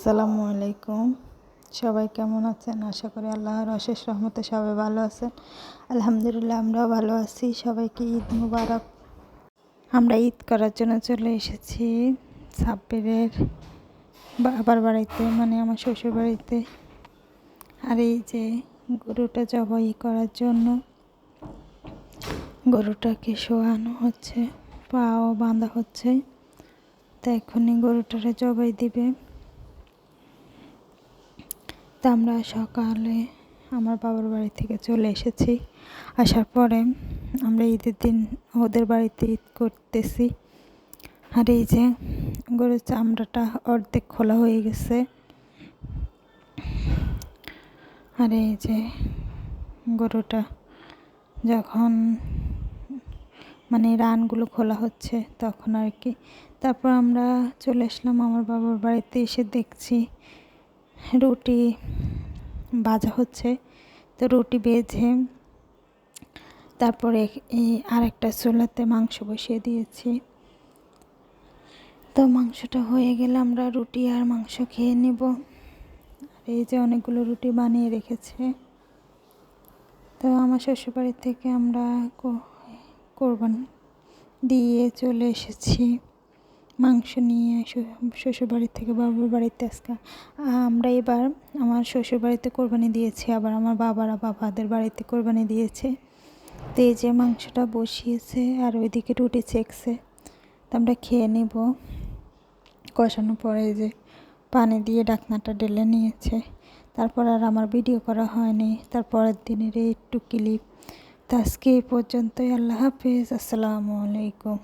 আসসালামু আলাইকুম। সবাই কেমন আছেন? আশা করি আল্লাহর অশেষ রহমতে সবাই ভালো আছেন। আলহামদুলিল্লাহ, আমরাও ভালো আছি। সবাইকে ঈদ মুবারক। আমরা ঈদ করার জন্য চলে এসেছি সাব্বিরের বাবার বাড়িতে মানে আমার শ্বশুর বাড়িতে। আর এই যে গরুটা জবাই করার জন্য গরুটাকে শোয়ানো হচ্ছে, পাও বাঁধা হচ্ছে। তা এখনই গরুটারে জবাই দিবে। তা আমরা সকালে আমার বাবার বাড়ি থেকে চলে এসেছি। আসার পরে আমরা ঈদের দিন ওদের বাড়িতে ঈদ করতেছি। আর এই যে গরুর চামড়াটা অর্ধেক খোলা হয়ে গেছে। আর এই যে গরুটা যখন মানে রানগুলো খোলা হচ্ছে তখন আর কি। তারপর আমরা চলে আসলাম আমার বাবার বাড়িতে এসে দেখছি রুটি ভাজা হচ্ছে। তো রুটি বেজে তারপরে এই আরেকটা চুলাতে মাংস বসিয়ে দিয়েছি। তো মাংসটা হয়ে গেলে আমরা রুটি আর মাংস খেয়ে নেব। আর এই যে অনেকগুলো রুটি বানিয়ে রেখেছে। তো আমার শ্বশুরবাড়ি থেকে আমরা কোরবান দিয়ে চলে এসেছি। মাংস নিয়ে শ্বশুরবাড়ির থেকে বাবুর বাড়িতে আজকে। আমরা এবার আমার শ্বশুরবাড়িতে কোরবানি দিয়েছি, আবার আমার বাবারা বাবাদের বাড়িতে কোরবানি দিয়েছে। তো এই যে মাংসটা বসিয়েছে আর ওইদিকে রুটি চেকছে। তো আমরা খেয়ে নেব। কষানোর পরে যে পানি দিয়ে ডাকনাটা ঢেলে নিয়েছে। তারপর আর আমার ভিডিও করা হয়নি। তারপরের দিনের একটু ক্লিপ তো আজকে এই পর্যন্তই। আল্লাহ হাফিজ। আসসালামু আলাইকুম।